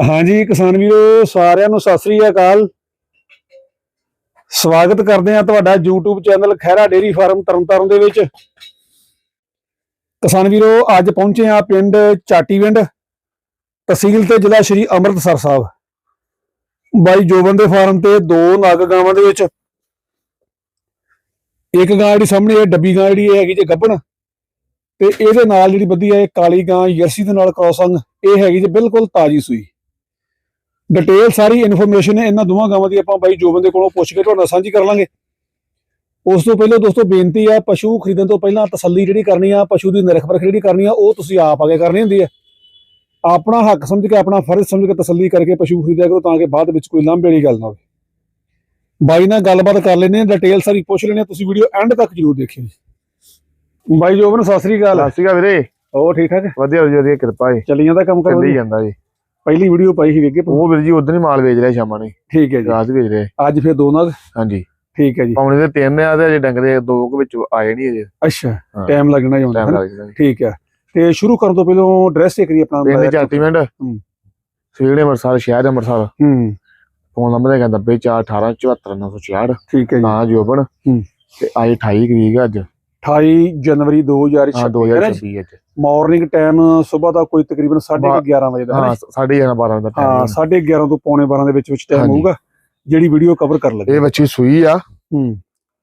ਹਾਂਜੀ ਕਿਸਾਨ ਵੀਰੋ, ਸਾਰਿਆਂ ਨੂੰ ਸਤਿ ਸ੍ਰੀ ਅਕਾਲ। ਸਵਾਗਤ ਕਰਦੇ ਹਾਂ ਤੁਹਾਡਾ YouTube channel Khaira dairy farm Tarn Taran ਦੇ ਵਿੱਚ। ਕਿਸਾਨ ਵੀਰੋ, ਅੱਜ ਪਹੁੰਚੇ ਆ ਪਿੰਡ ਚਾਟੀਵਿੰਡ, ਤਹਿਸੀਲ ਤੇ ਜ਼ਿਲ੍ਹਾ ਸ਼੍ਰੀ ਅੰਮ੍ਰਿਤਸਰ ਸਾਹਿਬ। ਬਾਈ ਜੋਬਨ ਦੇ ਫਾਰਮ ਤੇ ਦੋ ਨਗ ਗਾਵਾਂ ਦੇ ਵਿੱਚ। ਇੱਕ ਗਾਂ ਜਿਹੜੀ ਸਾਹਮਣੇ ਇਹ ਡੱਬੀ ਗਾਂ ਜਿਹੜੀ ਇਹ ਹੈਗੀ ਜੇ ਗੱਭਣ ਤੇ ਇਹਦੇ ਨਾਲ ਜਿਹੜੀ ਬੱਧੀ ਹੈ ਇਹ ਕਾਲੀ ਗਾਂ ਜਰਸੀ ਦੇ ਨਾਲ ਕ੍ਰੋਸੰਗ ਇਹ ਹੈਗੀ ਜੇ ਬਿਲਕੁਲ ਤਾਜੀ ਸੂਈ। ਡਿਟੇਲ ਸਾਰੀ ਇਨਫੋਰਮੇਸ਼ਨ ਇਹਨਾਂ ਦੋਵਾਂ ਗਾਵਾਂ ਦੀ ਆਪਾਂ ਬਾਈ ਜੋਬਨ ਦੇ ਕੋਲੋਂ ਪੁੱਛ ਕੇ ਤੁਹਾਡੇ ਸਾਂਝੀ ਕਰ ਲਾਂਗੇ। ਉਸ ਤੋਂ ਪਹਿਲਾਂ ਦੋਸਤੋ ਬੇਨਤੀ ਆ ਪਸ਼ੂ ਖਰੀਦਣ ਤੋਂ ਪਹਿਲਾਂ ਤਸੱਲੀ ਜਿਹੜੀ ਕਰਨੀ ਆ ਪਸ਼ੂ ਦੀ ਨਿਰਖ ਪਰਖ ਜਿਹੜੀ ਕਰਨੀ ਆ ਉਹ ਤੁਸੀਂ ਆਪ ਆਗੇ ਕਰਨੀ ਹੁੰਦੀ ਹੈ ਆਪਣਾ ਹੱਕ ਸਮਝ ਕੇ ਆਪਣਾ ਫਰਜ਼ ਸਮਝ ਕੇ ਤਸੱਲੀ ਕਰਕੇ ਪਸ਼ੂ ਖਰੀਦਿਆ ਕਰੋ ਤਾਂ ਕਿ ਬਾਅਦ ਵਿੱਚ ਕੋਈ ਲਾਂਭੇ ਵਾਲੀ ਗੱਲ ਨਾ ਹੋਵੇ। ਬਾਈ ਨਾਲ ਗੱਲਬਾਤ ਕਰ ਲੈਨੇ ਆ ਡਿਟੇਲ ਸਾਰੀ ਪੁੱਛ ਲੈਨੇ ਆ ਤੁਸੀਂ ਵੀਡੀਓ ਐਂਡ ਤੱਕ ਜਰੂਰ ਦੇਖਿਓ ਜੀ। ਬਾਈ ਜੋਬਨ ਸਤਿ ਸ੍ਰੀ ਅਕਾਲ। ਸਤਿ ਸ਼੍ਰੀ ਅਕਾਲ ਵੀਰੇ। ਹੋਰ ਠੀਕ ਠਾਕ? ਵਧੀਆ ਵਧੀਆ ਕਿਰਪਾ ਹੈ ਚੱਲੀ ਜਾਂਦਾ ਕੰਮ ਕਰ ਚੱਲੀ ਜਾਂਦਾ ਜੀ। ਪਹਿਲੀ ਵੀਡੀਓ ਪਾਈ ਸੀ ਵੇਗੇ ਉਹ ਵੀਰ ਜੀ ਉਦੋਂ ਹੀ ਮਾਲ ਵੇਚ ਰਿਹਾ ਸ਼ਾਮਾਂ ਨੇ ਠੀਕ ਹੈ ਜੀ। ਰਾਤ ਵੇਚ ਰਿਹਾ ਅੱਜ ਫਿਰ ਦੋ ਨਗ ਹਾਂਜੀ। ਠੀਕ ਹੈ ਜੀ। ਪੌਣੇ ਦੇ ਤਿੰਨ ਆ ਤੇ ਅਜੇ ਡੰਗਰੇ ਦੋ ਕੁ ਵਿੱਚ ਆਏ ਨਹੀਂ ਅਜੇ। ਅੱਛਾ। ਟਾਈਮ ਲੱਗਣਾ ਹੀ ਹੁੰਦਾ ਠੀਕ ਹੈ। ਤੇ ਸ਼ੁਰੂ ਕਰਨ ਤੋਂ ਪਹਿਲਾਂ ਐਡਰੈਸ ਚੈੱਕ ਕਰੀ ਆਪਣਾ ਪਿੰਡ ਚਾਟੀ ਮਿੰਟ ਹੂੰ। ਸਵੇੜੇ ਅੰਮ੍ਰਿਤਸਰ ਸ਼ਹਿਰ ਅੰਮ੍ਰਿਤਸਰ। ਹੂੰ। ਫੋਨ ਨੰਬਰ ਹੈਗਾ 90418744966 ਠੀਕ ਹੈ ਜੀ। ਨਾਂ ਜੋਬਨ। ਹੂੰ। ਤੇ ਅੱਜ 28 ਤਰੀਕ ਅੱਜ। 28 ਜਨਵਰੀ 2026 ਹਾਂ 2026 ਅੱਜ ਮਾਰਨਿੰਗ ਟਾਈਮ ਸਵੇਰ ਦਾ ਕੋਈ ਤਕਰੀਬਨ 11:30 ਵਜੇ ਦਾ ਹੈ ਹਾਂ ਨਾ? ਸਾਢੇ 11 12 ਦਾ ਹਾਂ ਟਾਈਮ 11:30 ਤੋਂ ਪੌਣੇ 12 ਦੇ ਵਿੱਚ ਵਿੱਚ ਟਾਈਮ। ਹੋਊਗਾ ਜਿਹੜੀ ਵੀਡੀਓ ਕਵਰ ਕਰ ਲੱਗੇ। ਇਹ ਬੱਚੀ ਸੂਈ ਆ। ਹੂੰ।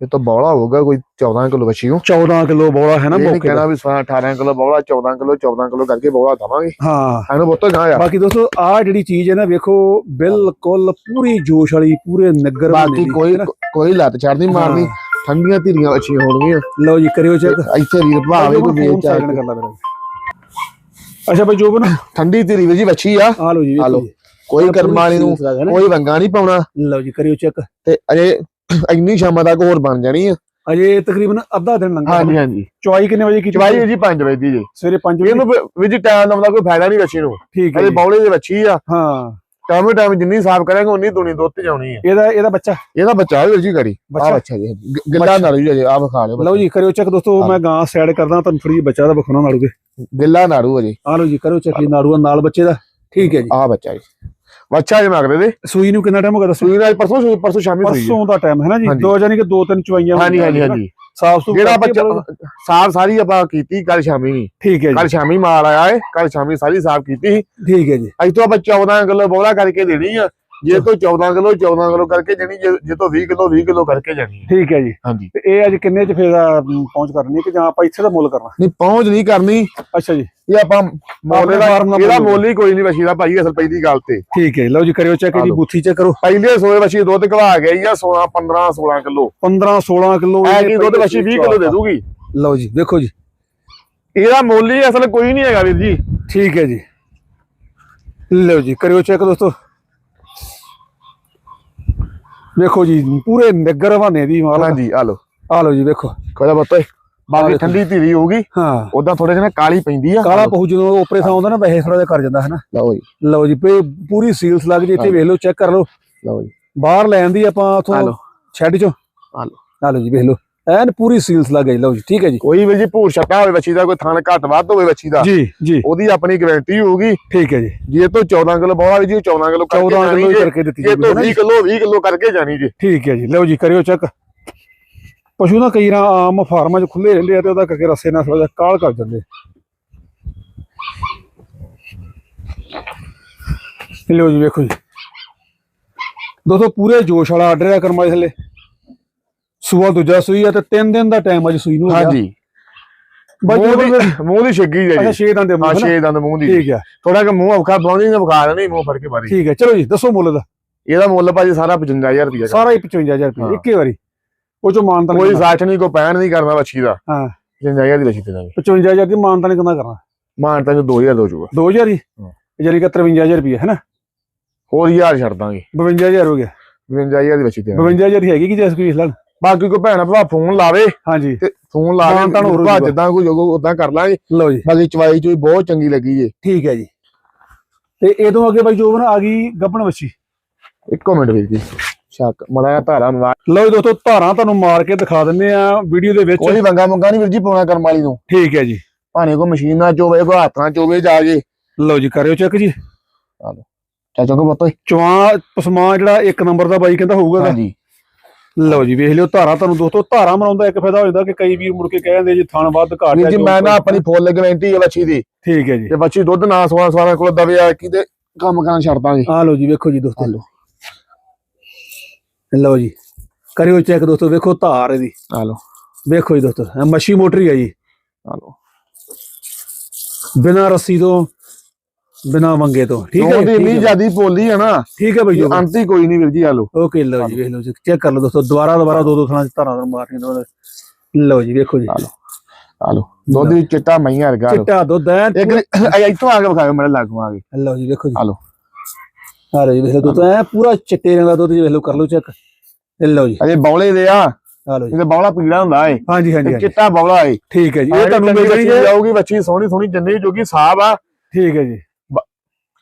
ਇਹ ਤਾਂ ਬੌਲਾ ਹੋਊਗਾ ਕੋਈ 14 ਕਿਲੋ ਬੱਚੀ ਨੂੰ। 14 ਕਿਲੋ ਬੋਲਾ ਹੈ ਨਾ ਨਹੀਂ ਮੌਕੇ ਕਹਿਣਾ ਦਾ। ਵੀ 18 ਕਿਲੋ ਬੌਲਾ 14 ਕਿਲੋ 14 ਕਿਲੋ ਕਰਕੇ ਬੌਲਾ ਦਵਾਂਗੇ ਹਾਂ। ਇਹਨੂੰ ਬਹੁਤਾ ਗਾਂ ਆ। ਬਾਕੀ ਦੋਸਤੋ ਆਹ ਜਿਹੜੀ ਚੀਜ਼ ਹੈ ਨਾ ਵੇਖੋ ਬਿਲਕੁਲ ਪੂਰੀ ਜੋਸ਼ ਵਾਲੀ ਪੂਰੇ ਨਗਰ ਬਾਕੀ ਕੋਈ ਕੋਈ ਲੱਤ ਚੜਨੀ ਮਾਰਨੀ। ਠੰਡੀਆਂ ਧੀਰੀਆਂ ਅੱਛੀਆਂ ਹੋਣਗੀਆਂ। ਲਓ ਜੀ ਕਰਿਓ ਚੈੱਕ ਇੱਥੇ ਰੀਲ ਭਾਵੇਂ ਕੋਈ ਵੇਚ ਕਰ ਚਾਹੇ ਲਾ ਮੇਰਾ। ਅੱਛਾ ਭਾਈ ਜੋਬਨ ਠੰਡੀ ਧੀਰੀ ਵੀ ਜੀ ਬੱਚੀ ਆ। ਆ ਲਓ ਜੀ ਆ ਲਓ। ਕੋਈ ਕਰਮਾਲੀ ਨੂੰ ਕੋਈ ਵੰਗਾ ਨਹੀਂ ਪਾਉਣਾ। ਲਓ ਜੀ ਕਰਿਓ ਚੈੱਕ ਤੇ ਅਜੇ ਇੰਨੀ ਸ਼ਾਮਾਂ ਤੱਕ ਹੋਰ ਬਣ ਜਾਣੀ ਆ। ਅਜੇ ਤਕਰੀਬਨ ਅੱਧਾ ਦਿਨ ਲੰਘਾ ਹਾਂਜੀ ਚੁਆਈ ਕਿੰਨੇ ਵਜੇ ਕੀਤੀ ਚਵਾਈ ਜੀ 5 ਵਜੇ ਦੀ ਜੀ। ਸਵੇਰੇ 5 ਵਜੇ। ਇਹਨੂੰ ਵੀ ਜੀ ਟਾਈਮ ਦਾ ਕੋਈ ਫਾਇਦਾ ਨਹੀਂ ਬੱਚੀ ਨੂੰ। ਠੀਕ ਹੈ ਅਜੇ ਜੀ। ਬੌਲੇ ਦੇ ਬੱਚੀ ਆ। ਹਾਂ। ਟਾਈਮ ਟਾਈਮ ਜਿੰਨੀ ਸਾਫ਼ ਕਰਾਂਗੇ ਉਨੀ ਦੁਨੀ ਦੁੱਧ ਤੇ ਜਾਣੀ ਆ ਇਹਦਾ ਇਹਦਾ ਬੱਚਾ? ਇਹਦਾ ਬੱਚਾ ਵੀਰ ਜੀ ਗੜੀ। ਆ ਬੱਚਾ ਜੀ ਗਿੱਲਾ ਨਾੜੂ ਜੀ ਆ ਵਿਖਾ ਲਿਓ ਲਓ ਜੀ ਕਰਿਓ ਚੈੱਕ ਦੋਸਤੋ ਹਾਂ। ਮੈਂ ਗਾਂ ਸਾਈਡ ਕਰਦਾ ਤੁਹਾਨੂੰ ਫਰੀ ਬੱਚਾ ਦਾ ਵਿਖਾਉਣਾ ਨਾੜੂਗੇ ਗਿੱਲਾ ਨਾੜੂ ਅਜੇ। ਆ ਲਓ ਜੀ ਕਰਿਓ ਚੈੱਕ ਜੀ ਨਾੜੂਆ ਨਾਲ ਬੱਚੇ ਦਾ। ਠੀਕ ਹੈ ਜੀ। ਆ ਬੱਚਾ ਜੀ। ਬੱਚਾ ਜੀ ਮਗਰੇ ਦੇ ਸੂਈ ਨੂੰ ਕਿੰਨਾ ਟਾਈਮ ਹੋ ਗਿਆ ਦੱਸੋ? ਸੂਈ ਨਾਲ ਪਰਸੋਂ ਸੂਈ ਪਰਸੋਂ ਸ਼ਾਮੀ ਸੂਈ। ਪਰਸੋਂ ਦਾ ਟਾਈਮ ਹੈ ਨਾ ਜੀ। ਦੋ ਜਾਨੀ ਕਿ ਦੋ ਤਿੰਨ ਚੁਆਈਆਂ ਹਾਂਜੀ ਹਾਂਜੀ ਹਾਂਜੀ। ਸਾਫ਼ ਸੁਥਰਾ ਜਿਹੜਾ ਬੱਚਾ ਸਾਫ਼ ਸਾਰੀ ਆਪਾਂ ਕੀਤੀ ਕੱਲ ਸ਼ਾਮੀ। ਠੀਕ ਹੈ ਕੱਲ ਜੀ ਸ਼ਾਮੀ ਮਾਲ ਆਇਆ ਏ ਕੱਲ ਸ਼ਾਮੀ ਸਾਰੀ ਸਾਫ਼ ਕੀਤੀ ਠੀਕ ਹੈ ਜੀ। ਅੱਜ ਤੋਂ ਆਪਾਂ 14 ਕਿਲੋ ਬੋਲਾ ਕਰਕੇ ਦੇਣੀ ਆ। ਜੇ ਤੋਂ 14 ਕਿਲੋ 14 ਕਿਲੋ ਕਰਕੇ ਜਾਣੀ ਜੇ ਜੇ ਤੋਂ 20 ਕਿਲੋ 20 ਕਿਲੋ ਕਰਕੇ ਜਾਣੀ ਹੈ। ਠੀਕ ਹੈ ਜੀ। ਹਾਂਜੀ। ਤੇ ਇਹ ਅੱਜ ਕਿੰਨੇ ਚ ਫੇਰ ਪਹੁੰਚ ਕਰਨੀ ਕਿ ਜਾਂ ਆਪਾਂ ਇੱਥੇ ਦਾ ਮੁੱਲ ਕਰਨਾ? ਨਹੀਂ ਪਹੁੰਚ ਨਹੀਂ ਕਰਨੀ। ਅੱਛਾ ਜੀ। ਇਹ ਆਪਾਂ ਮੁੱਲ ਦਾ ਇਹਦਾ ਮੁੱਲ। ਹੀ ਕੋਈ ਨਹੀਂ ਵਸ਼ੀ ਦਾ ਭਾਈ ਅਸਲ ਪਹਿਲੀ ਗੱਲ ਤੇ। ਠੀਕ ਹੈ ਲਓ ਜੀ ਕਰਿਓ ਚੈੱਕ ਲਓ। ਬੂਥੀ ਚੈੱਕ ਕਰੋ। ਪਹਿਲੇ ਸੋਏ ਵਸ਼ੀ ਦੁੱਧ ਘਵਾ ਗਈ ਆ 16 15 16 ਕਿਲੋ। 15 16 ਕਿਲੋ ਐ ਕੀ ਦੁੱਧ ਵਸ਼ੀ 20 ਕਿਲੋ ਦੇ ਦੂਗੀ? ਲਓ ਜੀ ਦੇਖੋ ਜੀ। ਇਹਦਾ ਮੁੱਲ ਹੀ ਅਸਲ ਕੋਈ ਨਹੀਂ ਹੈਗਾ ਵੀਰ ਜੀ। ਠੀਕ ਹੈ ਜੀ। ਲਓ ਜੀ ਕਰਿਓ ਚੈੱਕ ਦੋਸਤੋ। ਵੇਖੋ ਜੀ ਪੂਰੇ ਨਗਰ ਹਵਾਨੇ ਦੀ ਮਾਲ। ਹਾਂਜੀ ਆ ਲੋ ਆ ਲਓ ਜੀ ਵੇਖੋ। ਕੋਦਾ ਬੱਤੋ। ਬਾਕੀ। ਠੰਡੀ ਧੀਰੀ ਹੋਊਗੀ ਹਾਂ। ਉਦਾਂ ਥੋੜੇ ਜਿਹੇ ਕਾਲੀ ਪੈਂਦੀ ਆ। ਕਾਲਾ ਪਹੂ ਜਦੋਂ ਉਪਰੇ ਥਾਂ ਆਉਂਦਾ ਨਾ ਵੈਸੇ ਥੋੜਾ ਜਿਹਾ ਕਰ ਜਾਂਦਾ ਹੈ ਨਾ ਲਓ ਜੀ। ਲਓ ਜੀ ਪੇ ਪੂਰੀ ਸੀਲਸ ਲੱਗ ਜੀ ਇੱਥੇ ਵੇਖ ਲਓ ਚੈੱਕ ਕਰ ਲਓ। ਲਓ ਜੀ। ਬਾਹਰ ਲੈਣ ਦੀ ਆਪਾਂ ਉਥੋਂ। ਛੱਡ ਚੋਂ। ਆ ਲਓ। ਆ ਲਓ ਜੀ ਵੇਖ ਲਓ। ਐਨ ਪੂਰੀ ਸੀਲਸ ਲੱਗ ਗਈ ਲਓ ਜੀ ਠੀਕ ਹੈ ਜੀ। ਕੋਈ ਵੀ ਜੀ ਭੂਰ ਛੱਟਾ ਹੋਵੇ ਬੱਚੀ ਦਾ ਕੋਈ ਥਣ ਘੱਟ ਵੱਧ ਹੋਵੇ ਬੱਚੀ ਦਾ ਜੀ ਜੀ। ਉਹਦੀ ਆਪਣੀ ਗਾਰੰਟੀ ਹੋਊਗੀ। ਠੀਕ ਹੈ ਜੀ। ਜੇ ਤੋਂ 14 ਕਿਲੋ ਬੋਲਾ ਵੀ ਜੀ 14 ਕਿਲੋ ਕਰਕੇ 14 ਜਾਣੀ ਕਿਲੋ ਜੇ ਕਰਕੇ ਦਿੱਤੀ ਜੇ ਜਾਊਗੀ ਤੋਂ ਨਾ ਜੀ। 20 ਕਿਲੋ 20 ਕਿਲੋ ਕਰਕੇ ਜਾਣੀ ਜੇ। ਠੀਕ ਹੈ ਜੀ ਲਓ ਜੀ ਕਰਿਓ ਚੈੱਕ ਪਸ਼ੂ ਨਾ ਕਈ ਰਾਂ ਆਮ ਫਾਰਮਾਂ 'ਚ ਖੁੱਲੇ ਰਹਿੰਦੇ ਆ ਤੇ ਉਹਦਾ ਕਰਕੇ ਰਸੇ ਨਾਲ ਥੋੜਾ ਜਿਹਾ ਕਾਲ ਕਰ ਜਾਂਦੇ ਲਓ ਜੀ ਵੇਖੋ ਜੀ। ਦੋਸਤੋ ਪੂਰੇ ਜੋਸ਼ ਵਾਲਾ ਆਰਡਰ ਆ ਕਰਮਾਈ ਥੱਲੇ। ਸੂਆ ਦੂਜਾ ਸੂਈ ਆ ਤੇ 3 ਦਿਨ ਦਾ ਟਾਈਮ ਅੱਜ ਸੂਈ ਨੂੰ ਹੋ ਗਿਆ। ਹਾਂਜੀ। ਮੂੰਹ ਦੀ ਮੂੰਹ ਦੀ ਛਿੱਗੀ ਅੱਛਾ ਜੀ 6 ਦੰਦ ਦੇ ਹਾਂ ਮੂੰਹ ਨਾ? ਛੇ ਦੰਦ ਮੂੰਹ ਦੀ। ਠੀਕ ਹੈ। ਥੋੜਾ ਕਿ ਮੂੰਹ ਔਖਾ ਬਲਾਉਣੀ ਨੇ ਵਿਖਾ ਦੇਣੀ ਮੂੰਹ ਫੜ ਕੇ ਬਾਰੀ ਠੀਕ ਹੈ। ਚਲੋ ਜੀ ਦੱਸੋ ਮੁੱਲ ਦਾ। ਇਹਦਾ ਮੁੱਲ ਭਾਜੀ ਸਾਰਾ 55000 ਰੁਪਏ ਸਾਰਾ ਹੀ 55000 ਰੁਪਏ ਹਾਂ। ਇੱਕੇ ਵਾਰੀ। ਉਹ ਚੋਂ ਮਾਨਤਾ ਕੋਈ ਸਾਠ ਨਹੀਂ ਕੋਈ ਪੈਣ ਨਹੀਂ ਕਰਨਾ ਬੱਚੀ ਦਾ। ਹਾਂ। 55000 ਦੀ ਬੱਚੀ ਤੇ ਦਾਂਗੇ। 55000 ਦੀ ਮਾਨਤਾ ਨਹੀਂ ਕਿੰਨਾ ਕਰਨਾ? ਮਾਨ ਤਾਂ 2000 ਦੋ ਜੂਗਾ 2000 ਹੀ? ਹਾਂ। ਜਾਨੀ ਕਿ 53000 ਰੁਪਏ ਹੈ ਨਾ? ਹੋਰ ਹਜ਼ਾਰ ਛੱਡ ਦਾਂਗੇ। 52000 ਹੋ ਗਿਆ। 55000 ਦੀ ਬੱਚੀ ਤੇ ਦਾਂਗੇ। 52000 ਹੀ ਹੈਗੀ ਕਿ ਜੈਸ ਕੋਈ ਲੈਣ ਬਾਕੀ ਕੋਈ ਭੈਣ ਭਰਾ ਫੋਨ ਲਾਵੇ ਹਾਂਜੀ। ਤੇ ਫੋਨ ਲਾ ਕੇ ਹੋ ਭਾ। ਜਿੱਦਾਂ ਕੋਈ ਜੋਗੋ ਉਦਾਂ ਕਰ ਲਾਂਗੇ। ਲਓ ਜੀ। ਬਾਕੀ ਚਵਾਈ ਚੋਈ ਬਹੁਤ ਚੰਗੀ ਲੱਗੀ ਜੇ। ਠੀਕ ਹੈ ਜੀ। ਤੇ ਇਹਦੋਂ ਅੱਗੇ ਬਾਈ ਜੋਬਨ ਆ ਗਈ ਗੱਬਣ ਵੱਛੀ। ਇੱਕੋ ਮਿੰਟ ਵੀਰ ਜੀ। ਸ਼ੱਕ ਮੜਾ ਧਾਰਾ ਮਵਾ ਲਓ ਜੀ ਦੋਸਤੋ ਧਾਰਾਂ ਤੁਹਾਨੂੰ ਮਾਰ ਕੇ ਦਿਖਾ ਦਿੰਦੇ ਆ ਵੀਡੀਓ ਦੇ ਵਿੱਚ। ਕੋਈ ਵੰਗਾ ਮੰਗਾ ਨਹੀਂ ਵੀਰ ਜੀ ਪਾਉਣਾ ਕਰਮ ਵਾਲੀ ਨੂੰ। ਠੀਕ ਹੈ ਜੀ। ਭਾਣੇ ਕੋ ਮਸ਼ੀਨ ਨਾਲ ਚੋਵੇ ਕੋ ਹੱਥ ਨਾਲ ਚੋਵੇ ਜਾ ਕੇ। ਲਓ ਜੀ ਕਰਿਓ ਚੈੱਕ ਜੀ। ਚਾਚਾ ਕੋ ਪਤਾ ਚਵਾ ਪਸਮਾ ਜਿਹੜਾ ਇੱਕ ਨੰਬਰ ਦਾ ਬਾਈ ਕਹਿੰਦਾ ਹੋਊਗਾ। ਹਾਂਜੀ। ਲਓ ਜੀ ਵੇਖ ਲਿਓ ਧਾਰਾ ਤੁਹਾਨੂੰ ਦੋਸਤੋ ਧਾਰਾ ਮਨਾਉਂਦਾ ਇੱਕ ਫਾਇਦਾ ਹੋ ਜਾਂਦਾ ਕਿ ਕਈ ਵੀਰ ਮੁੜ ਕੇ ਕਹਿ ਜੀ ਥਣ ਵੱਧ ਘਾਟ ਹੈ ਜੀ ਮੈਂ ਨਾ ਆਪਣੀ ਫੁੱਲ ਗਾਰੰਟੀ ਹੈ ਬੱਚੀ ਦੀ। ਠੀਕ ਹੈ ਜੀ। ਤੇ ਬੱਚੀ ਦੁੱਧ ਨਾ ਸਵਾ ਸਵਾਰਾਂ ਕੋਲ ਦਵੇ ਆ ਕਿਤੇ ਕੰਮ ਕਰਨ ਛੱਡ ਦਾਂਗੇ। ਆ ਲਓ ਜੀ ਵੇਖੋ ਜੀ ਦੋਸਤੋ। ਲਓ ਲਓ ਜੀ ਕਰਿਓ ਚੈੱਕ ਦੋਸਤੋ ਵੇਖੋ ਧਾਰ ਇਹਦੀ। ਆ ਲਓ। ਵੇਖੋ ਜੀ ਦੋਸਤੋ ਇਹ ਮੱਛੀ ਮੋਟਰੀ ਹੈ ਜੀ। ਆ ਲਓ। ਬਿਨਾਂ ਰੱਸੀ ਤੋਂ ਬਿਨਾਂ ਵੰਗੇ ਤੋਂ। ਠੀਕ ਹੈ ਉਹਦੀ ਇੰਨੀ ਜਿਆਦੀ ਪੋਲੀ ਹੈ ਨਾ ਠੀਕ ਹੈ ਬਈ ਜੋ ਅੰਤੀ ਕੋਈ ਨਹੀਂ ਵੀਰ ਜੀ ਆ ਲਓ। ਓਕੇ ਲਓ ਜੀ ਵੇਖ ਲਓ ਜੀ ਚੈੱਕ ਕਰ ਲਓ ਦੋਸਤੋ ਦੁਬਾਰਾ ਦੁਬਾਰਾ ਦੋ ਦੋ ਥਾਂ ਧਾਰਾਂ ਨੂੰ ਮਾਰਨੀਆਂ। ਲਓ ਜੀ ਵੇਖੋ ਜੀ। ਆ ਲਓ ਦੁੱਧ ਵੀ ਚਿੱਟਾ ਮਈਆਂ ਵਰਗਾ ਚਿੱਟਾ ਦੁੱਧ ਹੈ ਇੱਕ ਇੱਥੋਂ ਆ ਕੇ ਵਿਖਾਓ ਮੇਰੇ ਲਾਗੋਂ ਆ ਕੇ। ਲਓ ਜੀ ਵੇਖੋ ਜੀ। ਆ ਲਓ। ਆ ਲਓ ਜੀ ਵੇਖ ਲਓ ਦੁੱਧ ਐ ਪੂਰਾ ਚਿੱਟੇ ਰੰਗ ਦਾ ਦੁੱਧ ਜੀ ਵੇਖ ਲਓ ਕਰ ਲਓ ਚੈੱਕ। ਲਓ ਜੀ। ਅਜੇ ਬੌਲੇ ਦੇ ਆ। ਲਓ ਜੀ। ਬੌਲਾ ਪੀਲਾ ਹੁੰਦਾ ਏ। ਹਾਂਜੀ ਹਾਂਜੀ ਚਿੱਟਾ ਬੌਲਾ ਏ। ਠੀਕ ਹੈ ਜੀ ਇਹ ਤੁਹਾਨੂੰ ਮਿਲ ਜਾਊਗੀ ਬੱਚੀ ਸੋਹਣੀ ਸੋਹਣੀ ਜਿੰਨੀ ਜੋਗੀ ਸਾਹਬ ਆ। ਠੀਕ ਹੈ ਜੀ।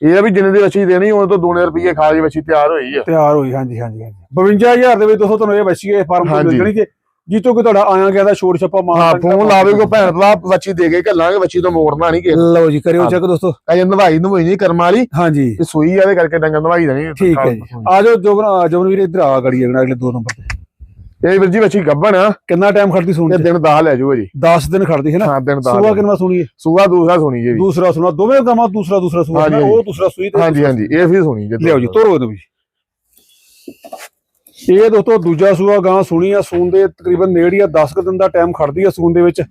ਇਹ ਆ ਵੀ ਜਿੰਨੇ ਦੀ ਬੱਚੀ ਦੇਣੀ ਉਹ ਤੋਂ 2 ਰੁਪਏ ਖਾ ਲਈ ਬੱਚੀ ਤਿਆਰ ਹੋਈ ਆ। ਤਿਆਰ ਹੋਈ ਹਾਂਜੀ ਹਾਂਜੀ ਹਾਂਜੀ। 52000 ਦੇ ਵਿੱਚ ਦੋਸਤੋ ਤੁਹਾਨੂੰ ਇਹ ਬੱਚੀ ਇਹ ਫਾਰਮ ਤੋਂ ਮਿਲ ਹਾਂਜੀ। ਜਾਣੀ ਜੇ ਜਿੱਤੋਂ ਕੋਈ ਤੁਹਾਡਾ ਆਇਆ ਗਿਆ ਦਾ ਛੋੜ ਛੱਪਾ ਮਾਰ ਹਾਂ ਫੋਨ ਲਾਵੇ ਕੋ ਭੈਣ ਭਰਾ ਬੱਚੀ ਦੇ ਕੇ ਘੱਲਾਂਗੇ ਬੱਚੀ ਤੋਂ ਮੋੜਨਾ ਨਹੀਂ ਕਿ ਲਓ ਜੀ ਕਰਿਓ ਚੈੱਕ ਦੋਸਤੋ। ਅਜੇ ਨਵਾਈ ਨਵਾਈ ਨਹੀਂ ਕਰਮ ਵਾਲੀ। ਹਾਂਜੀ। ਤੇ ਸੂਈ ਆ ਦੇ ਕਰਕੇ ਡੰਗਰ ਨਵਾਈ ਦੇਣੀ। ਠੀਕ ਹੈ ਜੀ। ਆ ਜਾਓ ਜੋਬਨ ਜੋਬਨ ਵੀਰ ਇੱਧਰ ਆ ਗੜੀ ਅਗਲੇ ਅਗਲੇ ਦੋ ਨੰਬਰ ਤੇ। ਇਹ ਵੀਰ ਜੀ ਆ। ਕਿੰਨਾ ਟਾਈਮ ਖੜਦੀ ਸੂਣ ਦਿਨ 10 ਲੈ ਜਾਊ ਜੀ 10 ਦਿਨ ਖੜਦੀ ਹੈ ਨਾ? ਹਾਂ ਦਿਨ 10 ਸੂਆ ਕਿੰਨਾ ਸੁਣੀ ਹੈ? ਸੂਆ ਦੂਸਰਾ ਸੁਣੀ ਜੀ। ਦੂਸਰਾ ਸੁਣਾ ਦੋਵੇਂ ਗਾਵਾਂ ਦੂਸਰਾ ਦੂਸਰਾ ਸੂਆ। ਉਹ ਦੂਸਰਾ ਸੂਈ ਤੇ ਹਾਂਜੀ ਹਾਂਜੀ ਇਹ ਵੀ ਸੁਣੀ ਜੀ ਲਿਆਓ ਜੀ ਤੋਰੋ ਇਹਨੂੰ ਵੀ। ਇਹ ਦੋਸਤੋ ਦੂਜਾ ਸੂਆ ਗਾਂ ਸੁਣੀ ਆ ਸੂਣ ਦੇ ਤਕਰੀਬਨ ਨੇੜ ਹੀ ਆ 10 ਕੁ ਦਿਨ ਦਾ ਟਾਈਮ ਖੜਦੀ ਆ ਸੂਣ ਦੇ ਵਿੱਚ।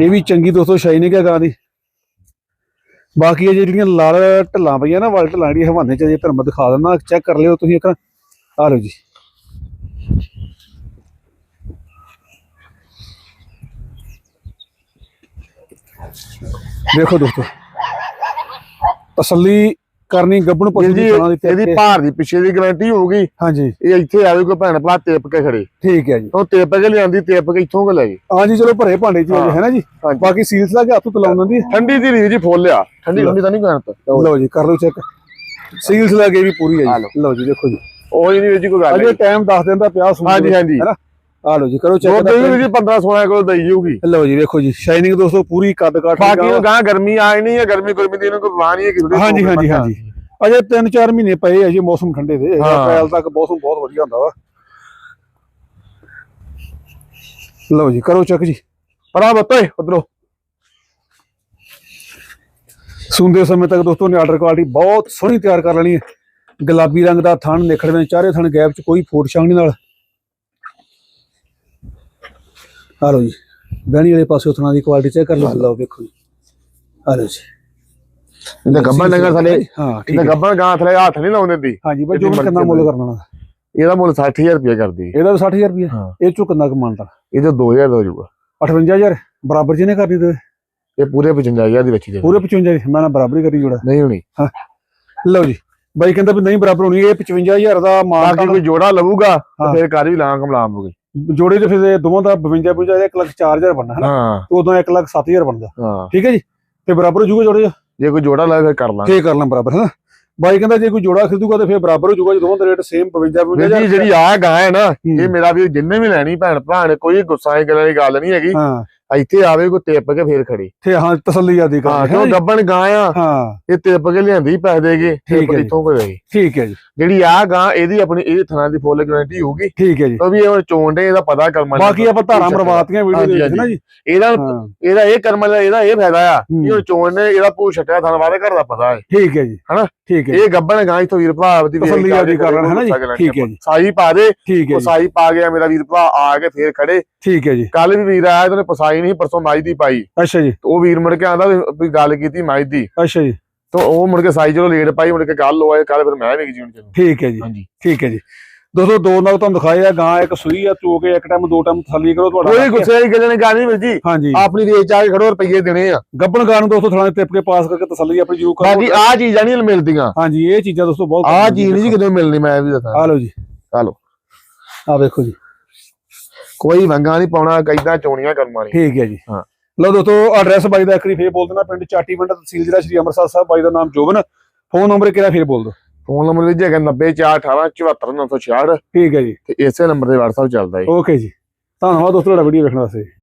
ਇਹ ਵੀ ਚੰਗੀ ਦੋਸਤੋ ਸ਼ਾਈਨਿੰਗ ਹੈ ਗਾਂ ਦੀ। ਬਾਕੀ ਇਹ ਜਿਹੜੀਆਂ ਲਾਲ ਢੱਲਾਂ ਪਈਆਂ ਨਾ ਵਾਲ ਢੱਲਾਂ ਜਿਹੜੀਆਂ ਹਵਾਨੇ ਚ ਜੇ ਧਰਮ ਦਿਖਾ ਦਿੰਦਾ। ਚੈੱਕ ਕਰ ਲਿਓ ਤੁਸੀਂ ਇੱਕ ਆ ਲਓ ਜੀ। ਦੇਖੋ ਦੋਸਤੋ। ਤਸੱਲੀ ਕਰਨੀ ਗੱਬਣ ਪੁੱਛ ਜੀ ਦੀ ਤੇ ਇਹਦੀ ਭਾਰ ਦੀ ਪਿੱਛੇ ਦੀ ਗਾਰੰਟੀ ਹੋਊਗੀ। ਹਾਂਜੀ। ਇਹ ਇੱਥੇ ਆਵੇ ਕੋਈ ਭੈਣ ਭਰਾ ਟੇਪ ਕੇ ਖੜੇ। ਠੀਕ ਹੈ ਜੀ। ਉਹ ਟੇਪ ਕੇ ਲਿਆਂਦੀ ਟੇਪ ਕੇ ਇੱਥੋਂ ਕੋ ਲੈ ਗਈ। ਹਾਂਜੀ ਚਲੋ ਭਰੇ ਭਾਂਡੇ ਚ ਹਾਂ। ਨਾ ਜੀ। ਬਾਕੀ ਸੀਲਸ ਲਾ ਕੇ ਹੱਥ ਤੋਂ ਲਾਉਣ ਦੀ ਠੰਡੀ ਦੀ ਰੀਜ ਜੀ ਫੁੱਲ ਆ। ਠੰਡੀ ਠੰਡੀ ਤਾਂ ਨਹੀਂ ਕਰਤ ਲਓ ਜੀ ਕਰ ਲਓ ਚੈੱਕ ਸੀਲਸ ਲਾ ਕੇ ਵੀ ਪੂਰੀ ਹੈ। ਜੀ। ਲਓ। ਜੀ ਦੇਖੋ ਜੀ। ਉਹ ਹੀ ਨਹੀਂ ਜੀ ਕੋਈ ਗੱਲ ਅਜੇ ਟਾਈਮ ਦੱਸ ਦਿਨ ਦਾ ਪਿਆ ਸੂਣ ਹਾਂਜੀ ਹਾਂਜੀ। ਹੈ ਨਾ ਆ ਲਓ ਜੀ ਕਰੋ ਚੈੱਕ ਦੇ ਵੀ ਜੀ 15 16 ਕੋਲ ਦਈ ਜਾਊਗੀ। ਲਓ ਜੀ ਦੇਖੋ ਜੀ ਸ਼ਾਈਨਿੰਗ ਦੋਸਤੋ ਪੂਰੀ ਕੱਦ ਕਾਠ ਬਾਕੀ। ਨੂੰ ਗਾਂ ਗਰਮੀ ਆਈ ਨਹੀਂ ਹੈ ਗਰਮੀ ਗਰਮੀ ਦੀ ਇਹਨੂੰ ਕੋਈ ਨਹੀਂ ਹੈ ਕਿ ਹਾਂਜੀ ਹਾਂਜੀ ਹਾਂਜੀ। ਅਜੇ 3-4 ਮਹੀਨੇ ਪਏ ਆ ਜੀ ਮੌਸਮ ਠੰਡੇ ਦੇ। ਅਪ੍ਰੈਲ ਤੱਕ ਮੌਸਮ ਬਹੁਤ ਵਧੀਆ ਹੁੰਦਾ ਵਾ। ਲਓ ਜੀ ਕਰੋ ਚੈੱਕ ਜੀ। ਪਰਾ ਬੱਤੇ ਉਧਰੋਂ। ਸੁਣਦੇ ਸਮੇਂ ਤੱਕ ਦੋਸਤੋ ਨੇ ਆਰਡਰ ਕੁਆਲਿਟੀ ਬਹੁਤ ਸੋਹਣੀ ਤਿਆਰ ਕਰ ਲੈਣੀ ਹੈ। ਗੁਲਾਬੀ ਰੰਗ ਦਾ ਥਣ ਨਿਖੜਵੇਂ ਚਾਰੇ ਥਣ ਗੈਪ ਚ ਕੋਈ ਫੋਟ ਛਾਂਗਣੀ ਨਾਲ। ਆ ਲਓ ਜੀ। ਬਹਿਣੀ ਵਾਲੇ ਪਾਸੇ ਥਣਾ ਦੀ ਕੁਆਲਿਟੀ ਚੈੱਕ ਕਰ ਲਓ। ਲਓ। ਵੇਖੋ ਜੀ। ਆ ਲਓ ਜੀ। ਇਹਦਾ ਗੱਬਾ ਡੰਗਰ ਥਲੇ ਹਾਂ ਠੀਕ ਇਹਦਾ ਹੈ ਗੱਬਾ ਗਾਂ ਥਲੇ ਹੱਥ ਨਹੀਂ ਲਾਉਣ ਦਿੰਦੀ। ਹਾਂਜੀ ਬਾਈ ਜੋ ਕਿੰਨਾ ਮੁੱਲ ਕਰਨਾ? ਇਹਦਾ ਮੁੱਲ 60000 ਰੁਪਏ ਕਰਦੀ। ਇਹਦਾ ਵੀ 60000 ਰੁਪਏ ਹਾਂ। ਇਹ ਚੋਂ ਕਿੰਨਾ ਕਮਾਉਂਦਾ ਇਹਦੇ 2000 ਦਾ ਹੋ ਜਾਊਗਾ। 58000 ਬਰਾਬਰ ਜਿਹਨੇ ਕਰਨੀ ਤੇ ਇਹ ਪੂਰੇ 55000 ਦੀ ਬੱਚੀ ਦੇ ਪੂਰੇ 55 ਦੀ ਮੈਂ ਨਾ ਬਰਾਬਰੀ ਕਰੀ ਜੋੜਾ। ਨਹੀਂ ਹੋਣੀ। ਲਓ ਜੀ। ਬਾਈ ਕਹਿੰਦਾ ਵੀ ਨਹੀਂ ਬਰਾਬਰ ਹੋਣੀ। ਇਹ 55000 ਦਾ ਬਾਕੀ ਮਾਲ ਕੋਈ ਜੋੜਾ ਹਾਂ। ਤਾਂ ਫਿਰ ਕਰ ਵੀ ਲਾਂ ਕਮਲਾਮੋਗੇ ਜੋੜੇ ਦੇ ਫਿਰ ਇਹ ਦੋਵਾਂ ਦਾ 52 52 1 ਲੱਖ 4000 ਬਣਨਾ ਹੈ ਨਾ ਹਾਂ। ਤੇ ਉਦੋਂ 1 ਲੱਖ 7000 ਬਣਦਾ। ਹਾਂ। ਠੀਕ ਹੈ ਜੀ? ਤੇ ਬਰਾਬਰ ਹੋ ਜਾਊਗਾ ਜੋੜੇ ਦਾ? ਜੇ ਕੋਈ ਜੋੜਾ ਲਾਵੇ ਫਿਰ ਕਰ ਲਾਂਗੇ। ਫੇਰ ਕਰ ਲਾਂ ਬਰਾਬਰ ਹੈ ਨਾ ਬਾਈ ਕਹਿੰਦਾ ਜੇ ਕੋਈ ਜੋੜਾ ਖਰੀਦੂਗਾ ਤੇ ਫੇਰ ਬਰਾਬਰ ਹੋ ਜਾਊਗਾ ਜੇ ਦੋਵਾਂ ਦਾ ਰੇਟ ਸੇਮ 52 ਵੀਰ 52 ਜੀ ਜਿਹੜੀ ਆ ਗਾਂ ਹੈ ਨਾ। ਇਹ ਮੇਰਾ ਵੀ ਜਿੰਨੇ ਵੀ ਲੈਣੀ ਭੈਣ ਭਰਾ ਨੇ ਕੋਈ ਗੁੱਸਾ ਦੀ ਗੱਲ ਦੀ ਗੱਲ ਨਹੀਂ ਹੈਗੀ। ਹਾਂ। ਇੱਥੇ ਆਵੇ ਕੋਈ ਟੇਪ ਕੇ ਫੇਰ ਖੜੀ। ਤੇ ਹਾਂ ਤਸੱਲੀ ਆਦੀ ਹਾਂ ਕਰ ਕਿਉਂ ਗੱਬਣ ਗਾਂ ਆ? ਹਾਂ। ਇਹ ਟੇਪ ਕੇ ਲਿਆਂਦੀ ਪੈਸੇ ਦੇਗੇ ਠੀਕ ਟੇਪ ਹੈ ਕੋ ਦੇਗੀ ਠੀਕ ਹੈ ਜੀ। ਜਿਹੜੀ ਆ ਗਾਂ ਇਹਦੀ ਆਪਣੀ ਇਹ ਥਣਾ ਦੀ ਫੁੱਲ ਗਾਰੰਟੀ ਹੋਊਗੀ। ਠੀਕ ਹੈ ਜੀ। ਉਹ ਵੀ ਇਹ ਦੇ ਇਹਦਾ ਪਤਾ ਕਰਮਾ ਬਾਕੀ ਆਪਾਂ ਧਾਰਾਂ ਮਰਵਾਤੀਆਂ ਵੀਡੀਓ ਦੇ ਵਿੱਚ ਨਾ ਜੀ। ਇਹਦਾ ਹਾਂ। ਇਹਦਾ ਇਹ ਕਰਮ ਦਾ ਇਹਦਾ ਇਹ ਫਾਇਦਾ ਆ। ਹੂੰ। ਕਿ ਉਹ ਚੋਣ ਨੇ ਇਹਦਾ ਪੂ ਛੱਟਿਆ ਥਣ ਵਾਲੇ ਘਰ ਦਾ ਪਤਾ ਹੈ। ਠੀਕ ਹੈ ਜੀ। ਹਨਾ? ਠੀਕ ਹੈ ਇਹ ਗੱਬਣ ਗਾਂ ਇਥੋਂ ਵੀਰ ਭਰਾ ਦੀ ਵੇਖ ਤਸੱਲੀ ਆਦੀ ਕਰ ਲੈਣ, ਹਨਾ ਜੀ? ਗੁੱਸਾ ਠੀਕ ਹੈ ਜੀ। ਸਾਈ ਪਾ ਦੇ ਠੀਕ ਹੈ ਉਹ ਜੀ। ਸਾਈ ਪਾ ਗਿਆ ਮੇਰਾ ਵੀਰ ਭਰਾ ਆ ਕੇ ਫੇਰ ਖੜੇ। ਠੀਕ ਹੈ ਜੀ। ਕੱਲ ਵੀ ਵੀਰ ਆਇਆ ਤੇ ਉਹਨੇ ਪਸਾਈ ਨਹੀਂ ਪਰਸੋਂ ਮਾਈ ਦੀ ਪਾਈ। ਅੱਛਾ ਜੀ। ਤੇ ਉਹ ਵੀਰ ਮੁੜ ਕੇ ਆਂਦਾ ਵੀ ਗੱਲ ਕੀਤੀ ਮਾਈ ਦੀ। ਅੱਛਾ ਜੀ। ਤੇ ਉਹ ਮੁੜ ਕੇ ਸਾਈ ਚਲੋ ਲੇਟ ਪਾਈ ਮੁੜ ਕੇ ਗੱਲ ਹੋਏ ਕੱਲ ਫਿਰ ਮੈਂ ਵੀ ਜੀਣ ਚਲੋ ਠੀਕ ਹੈ ਜੀ। ਹਾਂਜੀ। ਠੀਕ ਹੈ ਜੀ। ਦੋਸਤੋ ਦੋ ਨਗ ਤੁਹਾਨੂੰ ਦਿਖਾਏ ਆ ਗਾਂ ਇੱਕ ਸੂਈ ਆ ਚੋ ਕੇ ਇੱਕ ਟਾਈਮ ਦੋ ਟਾਈਮ ਤਸੱਲੀ ਕਰੋ ਤੁਹਾਡਾ ਕੋਈ। ਗੁੱਸੇ ਵਾਲੀ ਗੱਲ ਨਹੀਂ ਕਰਨੀ ਵੀਰ ਜੀ। ਹਾਂਜੀ। ਆਪਣੀ ਰੇਚ ਆ ਕੇ ਖੜੋ ਰੁਪਈਏ ਦੇਣੇ ਆ। ਗੱਬਣ ਗਾਂ ਨੂੰ ਦੋਸਤੋ ਥਾਣੇ ਟਿਪ ਕੇ ਪਾਸ ਕਰਕੇ ਤਸੱਲੀ ਆਪਣੀ ਜ਼ਰੂਰ ਕਰੋ। ਬਾਕੀ ਆ ਚੀਜ਼ਾਂ ਨਹੀਂ ਮਿਲਦੀਆਂ। ਹਾਂਜੀ ਇਹ ਚੀਜ਼ਾਂ ਦੋਸਤੋ ਬਹੁਤ ਆ ਚੀਜ਼ ਨਹੀਂ ਜੀ ਕਿਤੇ ਮਿਲਣੀ ਮੈਂ ਵੀ ਦੱਸਾਂ। ਆ ਲਓ ਜੀ। ਆ ਲਓ। ਆ ਵੇਖੋ ਜੀ। ਕੋਈ ਵੰਗਾ ਨਹੀਂ ਪਾਉਣਾ ਕਿਦਾਂ ਚੋਣੀਆਂ ਕਰਮਾਂ ਨਹੀਂ ਠੀਕ ਹੈ ਜੀ। ਹਾਂ। ਲਓ ਦੋਸਤੋ ਐਡਰੈਸ ਬਾਈ ਦਾ ਇੱਕ ਵਾਰੀ ਫੇਰ ਬੋਲ ਦੇਣਾ ਪਿੰਡ ਚਾਟੀਵਿੰਡ ਤਹਿਸੀਲ ਜ਼ਿਲ੍ਹਾ ਸ਼੍ਰੀ ਅੰਮ੍ਰਿਤਸਰ ਸਾਹਿਬ ਬਾਈ ਦਾ ਨਾਮ ਜੋਬਨ। ਫੋਨ ਨੰਬਰ ਕਿਹੜਾ ਫੇਰ ਬੋਲ ਦਿਓ। ਫੋਨ ਨੰਬਰ ਵੀ ਹੈਗਾ 90418 74966 ਠੀਕ ਹੈ ਜੀ। ਤੇ ਇਸੇ ਨੰਬਰ ਤੇ WhatsApp ਚੱਲਦਾ ਹੈ ਓਕੇ ਜੀ। ਧੰਨਵਾਦ ਦੋਸਤੋ ਤੁਹਾਡਾ ਵੀਡੀਓ ਵੇਖਣ ਵਾਸਤੇ।